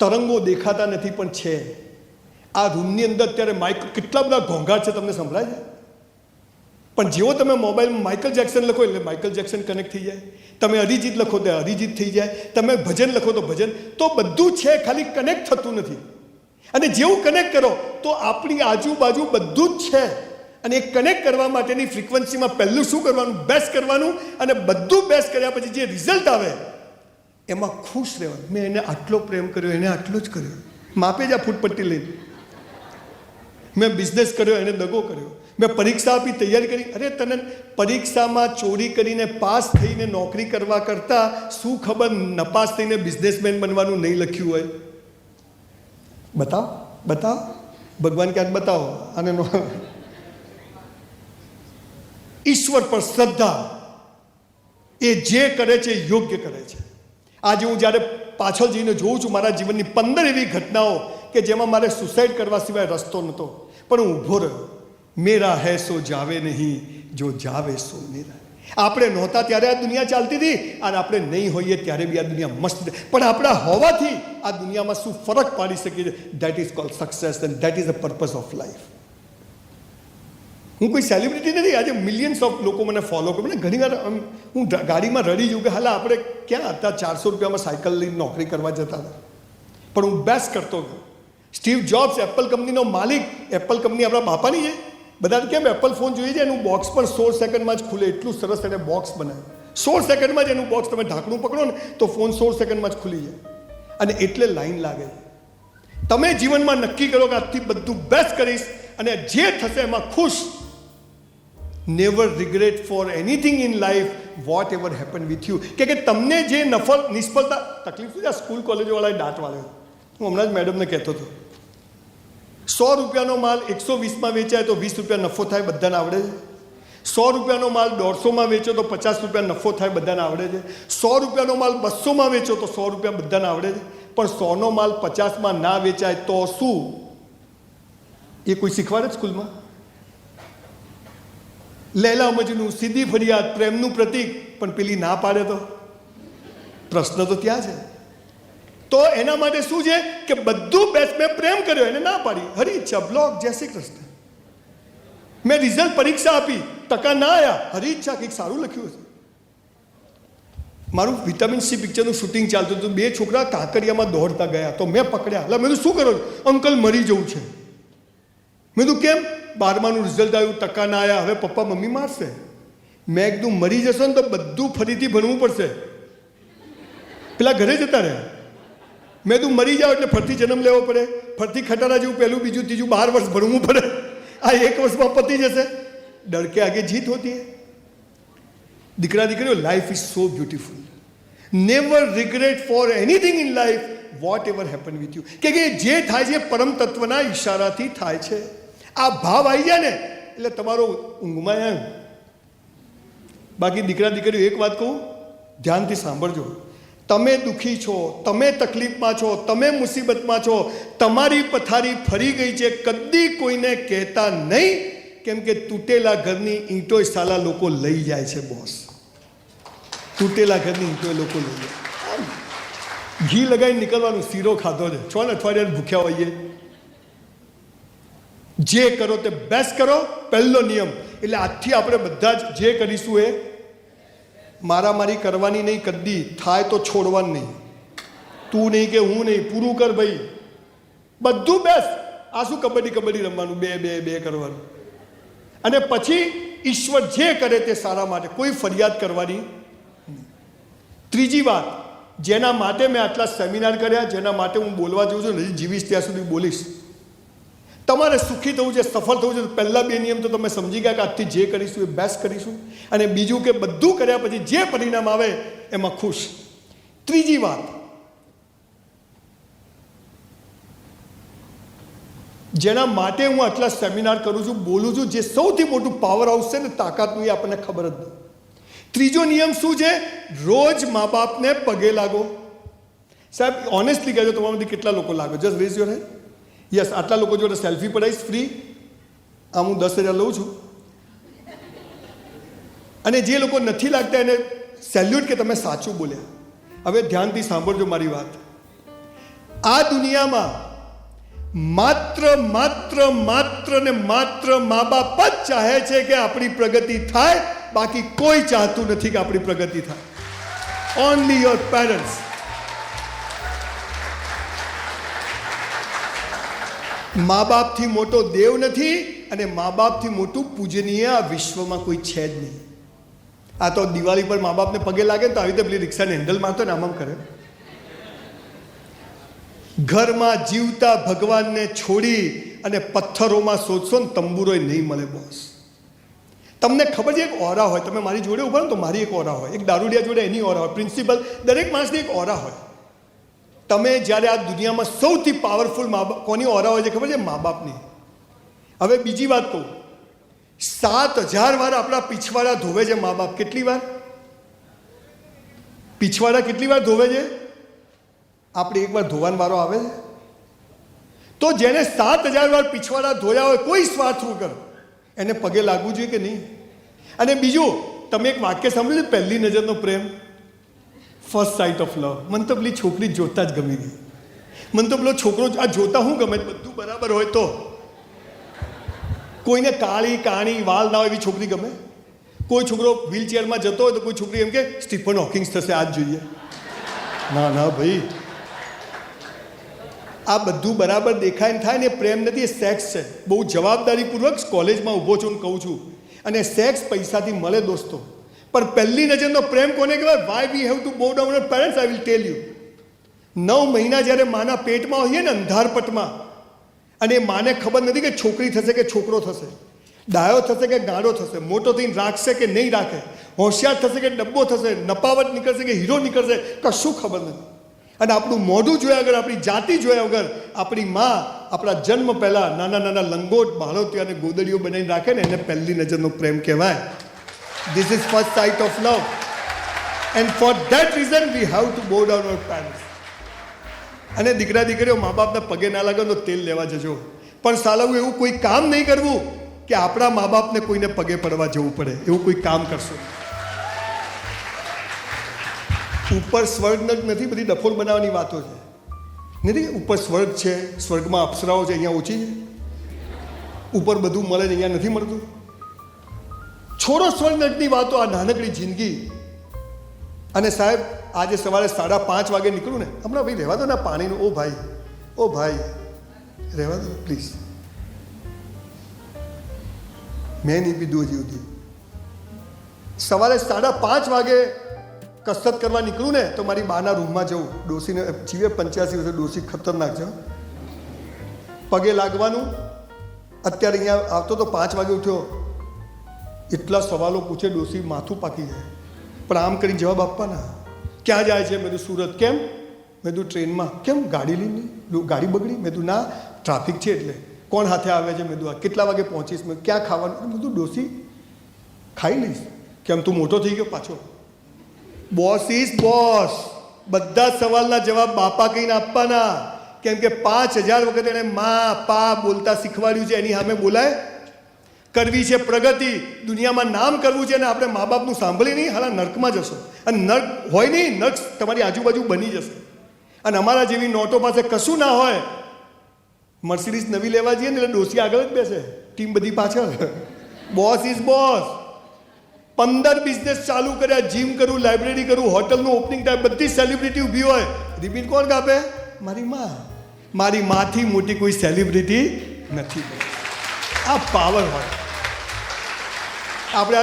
તરંગો દેખાતા નથી પણ છે. આ રૂમની અંદર અત્યારે માઇક કેટલા બધા ઘોંઘાટ છે તમને સંભળાય છે? પણ જેવો તમે મોબાઈલમાં માઇકલ જેક્સન લખો એટલે માઇકલ જેક્સન કનેક્ટ થઈ જાય. તમે અરિજીત લખો તો અરિજીત થઈ જાય. તમે ભજન લખો તો ભજન. તો બધું છે, ખાલી કનેક્ટ થતું નથી. અને જેવું કનેક્ટ કરો તો આપણી આજુબાજુ બધું જ છે. અને એ કનેક્ટ કરવા માટેની ફ્રિકવન્સીમાં પહેલું શું કરવાનું? બેસ્ટ કરવાનું અને બધું બેસ્ટ કર્યા પછી જે રિઝલ્ટ આવે એમાં ખુશ રહેવાનું. મેં એને આટલો પ્રેમ કર્યો, એને આટલો જ કર્યો. માપે જ આ ફૂટપટ્ટી લઈને. મેં બિઝનેસ કર્યો, એને દગો કર્યો. મેં પરીક્ષા આપી, તૈયારી કરી. અરે તને પરીક્ષામાં ચોરી કરીને પાસ થઈને નોકરી કરવા કરતાં શું ખબર નપાસ થઈને બિઝનેસમેન બનવાનું નહીં લખ્યું હોય? બતાવ બતાવ. ભગવાન ક્યાંક બતાવો. અને ઈશ્વર પર શ્રદ્ધા. એ જે કરે છે યોગ્ય કરે છે. આજે હું જ્યારે પાછળ જઈને જોઉં છું મારા જીવનની પંદર એવી ઘટનાઓ કે જેમાં મારે સુસાઇડ કરવા સિવાય રસ્તો નહોતો, પણ હું ઊભો રહ્યો. મેરા હૈ સો જાવે નહીં, જો જાવે સો મેરા. આપણે નહોતા ત્યારે આ દુનિયા ચાલતી હતી, અને આપણે નહીં હોઈએ ત્યારે બી આ દુનિયા મસ્ત પણ આપણા હોવાથી આ દુનિયામાં શું ફરક પાડી શકીએ that is called success and that is the purpose of life હું કોઈ સેલિબ્રિટી નથી. આજે મિલિયન્સ ઓફ લોકો મને ફોલો કરે. મને ઘણી વાર હું ગાડીમાં રડી જઉં કે, હાલા આપણે ક્યાં હતા? ચારસો રૂપિયામાં સાયકલ લઈને નોકરી કરવા જતા હતા. પણ હું બેસ્ટ કરતો હતો. સ્ટીવ જોબ્સ એપલ કંપનીનો માલિક. એપલ કંપની આપણા બાપાની છે. બધા કેમ એપલ ફોન જોઈએ છે? એનું બોક્સ પણ સોળ સેકન્ડમાં જ ખુલે. એટલું સરસ એને બોક્સ બનાવ્યું. સોળ સેકન્ડમાં જ એનું બોક્સ તમે ઢાંકણું પકડો ને, તો ફોન સોળ સેકન્ડમાં જ ખુલી જાય. અને એટલે લાઈન લાગે તમે જીવનમાં નક્કી કરો કે આજથી બધું બેસ્ટ કરીશ અને જે થશે એમાં ખુશ never regret for anything in life whatever happen with you કે કે તમને જે નફળ નિષ્ફળતા, તકલીફ થઈ આ સ્કૂલ કોલેજવાળાએ દાંત વાળ્યો. હું હમણાં જ મેડમને કહેતો હતો. સો રૂપિયાનો માલ એકસો વીસમાં વેચાય તો વીસ રૂપિયા નફો થાય, બધાને આવડે છે. સો રૂપિયાનો માલ દોઢસોમાં વેચો તો પચાસ રૂપિયા નફો થાય, બધાને આવડે છે. સો રૂપિયાનો માલ બસોમાં વેચો તો સો રૂપિયા બધાને આવડે છે. પણ સોનો માલ પચાસમાં ના વેચાય તો શું? એ કોઈ શીખવાડે સ્કૂલમાં લૈલા મજનું સીધી ફરિયાદ પ્રેમનું પ્રતીક. પણ પેલી ના પાડે તો? પ્રશ્ન તો ત્યાં છે. તો એના માટે શું છે કે બધું બેસ્ટ મેં પ્રેમ કર્યો, એને ના પાડી. હરી ઈચ્છા, બ્લોક, જય શ્રી કૃષ્ણ. મેં રિઝલ્ટ પરીક્ષા આપી, ટકા ના આવ્યા હરી ઈચ્છા, કંઈક સારું લખ્યું હતું મારું વિટામિન સી પિક્ચરનું શૂટિંગ ચાલતું હતું. બે છોકરા કાંકરિયામાં દોડતા ગયા. તો મેં પકડ્યા. એટલે મેં શું કરો અંકલ મરી જવું છે. મેં કેમ? બારમાનું રિઝલ્ટ આવ્યું, ટકા ના આવ્યા હવે પપ્પા મમ્મી મારશે. મેં કીધું, મરી જશો ને તો બધું ફરીથી ભણવું પડશે. પેલા ઘરે જતા રહ્યા. મેં તું મરી જાઓ એટલે ફરતી જન્મ લેવો પડે. ફરતી ખટારા જેવું પહેલું, બીજું, ત્રીજું, બાર વર્ષ ભણવું પડે. આ એક વર્ષમાં પતી જશે. ડર કે આગે જીત હોતી હે. દીકરા દીકરીઓ life is so beautiful never regret for anything in life whatever happen with you કે જે થાય છે પરમ તત્વના ઈશારાથી થાય છે. આ ભાવ આવી જાય ને, એટલે તમારો ઊંઘમાં એમ. બાકી દીકરા દીકરીઓ, એક વાત કહું, ધ્યાનથી સાંભળજો. તમે દુઃખી છો, તમે તકલીફમાં છો, તમે મુસીબતમાં છો, તમારી પથારી ફરી ગઈ છે, કદી કોઈને કહેતા નહીં કેમ કે તૂટેલા ઘરની ઈંટો સાલા લોકો લઈ જાય છે, બોસ. તૂટેલા ઘરની ઈંટો લોકો લઈ જાય. ઘી લગાવીને નીકળવાનું, શીરો ખાધો છે. છો ને અઠવાડિયા ભૂખ્યા હોઈએ. જે કરો તે બેસ્ટ કરો, પહેલો નિયમ. એટલે આજથી આપણે બધા જ જે કરીશું એ મારામારી કરવાની નહીં, કદી. થાય તો છોડવાનું નહીં. તું નહીં કે હું નહીં. પૂરું કર ભાઈ. બધું બેસ્ટ આ શું કબડ્ડી કબડ્ડી રમવાનું? બે બે બે કરવાનું. અને પછી ઈશ્વર જે કરે તે સારા માટે. કોઈ ફરિયાદ કરવાની ત્રીજી વાત, જેના માટે મેં આટલા સેમિનાર કર્યા, જેના માટે હું બોલવા જઉં છું, હજી જીવીશ ત્યાં સુધી બોલીશ. તમારે સુખી થવું છે, સફળ થવું છે, તો પહેલાં બે નિયમ તો તમે સમજી ગયા કે આજથી જે કરીશું એ બેસ્ટ કરીશું. અને બીજું કે બધું કર્યા પછી જે પરિણામ આવે, એમાં ખુશ. ત્રીજી વાત. જેના માટે હું આટલા સેમિનાર કરું છું, બોલું છું, જે સૌથી મોટું પાવર હાઉસ ને, તાકાતનું એ આપણને ખબર જ નહીં. ત્રીજો નિયમ શું છે? રોજ મા બાપને પગે લાગો. સાહેબ ઓનેસ્ટલી કહેજો, તમારામાંથી કેટલા લોકો લાગો? Just raise your hand yes આટલા લોકો જોડે સેલ્ફી પડાવીશ ફ્રી આમ હું દસ હજાર લઉં છું. અને જે લોકો નથી લાગતા એને સેલ્યુટ કે તમે સાચું બોલ્યા. હવે ધ્યાનથી સાંભળજો મારી વાત. આ દુનિયામાં માત્ર માત્ર માત્ર ને માત્ર મા બાપ જ ચાહે છે કે આપણી પ્રગતિ થાય, બાકી કોઈ ચાહતું નથી કે આપણી પ્રગતિ થાય. ઓનલી યોર પેરેન્ટ્સ મા બાપથી મોટો દેવ નથી અને મા બાપથી મોટું પૂજનીય આ વિશ્વમાં કોઈ છે જ નહીં. આ તો દિવાળી પર મા બાપને પગે લાગે તો આવી રીતે પેલી રિક્ષાને હેન્ડલ મારતો ને આમ કરે. ઘરમાં જીવતા ભગવાનને છોડી અને પથ્થરોમાં શોધશો ને તંબુરોય નહીં મળે બોસ તમને ખબર છે એક ઓરા હોય? તમે મારી જોડે ઊભા તો મારી એક ઓરા હોય. એક દારૂડિયા જોડે એની ઓરા હોય. પ્રિન્સિપલ દરેક માણસની એક ઓરા હોય. તમે જ્યારે આ દુનિયામાં સૌથી પાવરફુલ મા બાપ કોની ઓરા હોય છે ખબર છે? મા બાપની હવે બીજી વાત કહું. સાત હજાર વાર આપણા પીછવાડા ધોવે છે મા બાપ કેટલી વાર? પીછવાડા કેટલી વાર ધોવે છે? આપણે એકવાર ધોવાનો વારો આવે છે. તો જેને સાત હજાર વાર પીછવાડા ધોયા હોય, કોઈ સ્વાર્થ વગર એને પગે લાગવું જોઈએ કે નહીં? અને બીજું, તમે એક વાક્ય સાંભળ્યું પહેલી નજરનો પ્રેમ? ફર્સ્ટ સાઇટ ઓફ લવ મને તો પેલી છોકરી જોતા જ ગમી ગઈ મને તો પેલો છોકરો આ જોતા હું ગમે? બધું બરાબર હોય તો. કોઈને કાળી, કાણી, વાલ ના હોય એવી છોકરી ગમે? કોઈ છોકરો વ્હીલચેરમાં જતો હોય તો કોઈ છોકરી એમ કે સ્ટીફન હોકિંગ્સ થશે આજ જોઈએ. ના ના, ભાઈ. આ બધું બરાબર દેખાય ને થાય ને પ્રેમ નથી, એ સેક્સ છે. બહુ જવાબદારીપૂર્વક કોલેજમાં ઊભો છું ને કહું છું. અને સેક્સ પૈસાથી મળે દોસ્તો. પણ પહેલી નજરનો પ્રેમ કોને કહેવાય why we have to bow down parents I will tell you નવ મહિના જ્યારે માના પેટમાં હોઈએ ને અંધારપટમાં, અને એ માને ખબર નથી કે છોકરી થશે કે છોકરો થશે, ડાયો થશે કે ગાળો થશે, મોટો થઈને રાખશે કે નહીં રાખે, હોશિયાર થશે કે ડબ્બો થશે, નપાવટ નીકળશે કે હીરો નીકળશે, કશું ખબર નથી. અને આપણું મોઢું જોયા વગર, આપણી જાતિ જોયા વગર, આપણી માં આપણા જન્મ પહેલાં નાના નાના લંગોટ બાળોતી અને ગોદડીઓ બનાવીને રાખે ને એને પહેલી નજરનો પ્રેમ કહેવાય. This is first sight of love and for that reason, we have to bow down our parents અને દીકરા દીકરીઓ, મા બાપના પગે ના લાગે તો તેલ લેવા જજો. પણ સાલાવું એવું કોઈ કામ નહીં કરવું કે આપણા મા બાપને કોઈને પગે પડવા જવું પડે. એવું કોઈ કામ કરશો. ઉપર સ્વર્ગ જ નથી, બધી ડફોળ બનાવવાની વાતો છે. નથી ઉપર સ્વર્ગ છે, સ્વર્ગમાં અપ્સરાઓ છે, અહીંયા ઓછી છે. ઉપર બધું મળે છે, અહીંયા નથી મળતું. છોડો સ્વર્ણની વાતો આ નાનકડી જિંદગી. અને સાહેબ, આજે સવારે સાડા પાંચ વાગે નીકળું ને, હમણાં ભાઈ રહેવા દો ને પાણીનું. ઓ ભાઈ ઓ ભાઈ, રહેવા દો પ્લીઝ મેં નહીં પીધું હજી સુધી. સવારે સાડા પાંચ વાગે કસરત કરવા નીકળું ને, તો મારી બાના રૂમમાં જવું. ડોસીને જીવે પંચ્યાસી વર્ષે ડોસી ખતરનાક છે. પગે લાગવાનું. અત્યારે અહીંયા આવતો તો પાંચ વાગે ઉઠ્યો. એટલા સવાલો પૂછે ડોસી માથું પાકી જાય. પણ આમ કરીને જવાબ આપવાના. ક્યાં જાય છે? મેં સુરત કેમ? મેં તું ટ્રેનમાં. કેમ? ગાડી લઈને ગાડી બગડી? મેં તું, ના, ટ્રાફિક છે એટલે. કોણ હાથે આવે છે? મેં કીધું "આ કેટલા વાગે પહોંચીશ? મેં ક્યાં ખાવાનું? મેં કીધું ડોસી ખાઈ લઈશ. કેમ તું મોટો થઈ ગયો પાછો. Boss is boss. બધા સવાલના જવાબ બાપા કહીને આપવાના. કેમ કે પાંચ હજાર વખત એણે મા, પા બોલતા શીખવાડ્યું છે. એની સામે બોલાય કરવી છે પ્રગતિ, દુનિયામાં નામ કરવું છે અને આપણે મા બાપનું સાંભળી નહીં, હાલા નર્કમાં જશો. અને નર્ક હોય નહીં, નર્ક તમારી આજુબાજુ બની જશે. અને અમારા જેવી નોટો પાસે કશું ના હોય, મર્સિડીઝ નવી લેવા જઈએ ને એટલે ડોસી આગળ જ બેસે. ટીમ બધી પાછળ. Boss is boss. પંદર બિઝનેસ ચાલુ કર્યા, જીમ કરું, લાઇબ્રેરી કરું, હોટલનું ઓપનિંગ ટાઈમ બધી સેલિબ્રિટી ઊભી હોય. રિપીટ કોણ કાપે? મારી માં. મારી માથી મોટી કોઈ સેલિબ્રિટી નથી. આ પાવર હોય. આપણે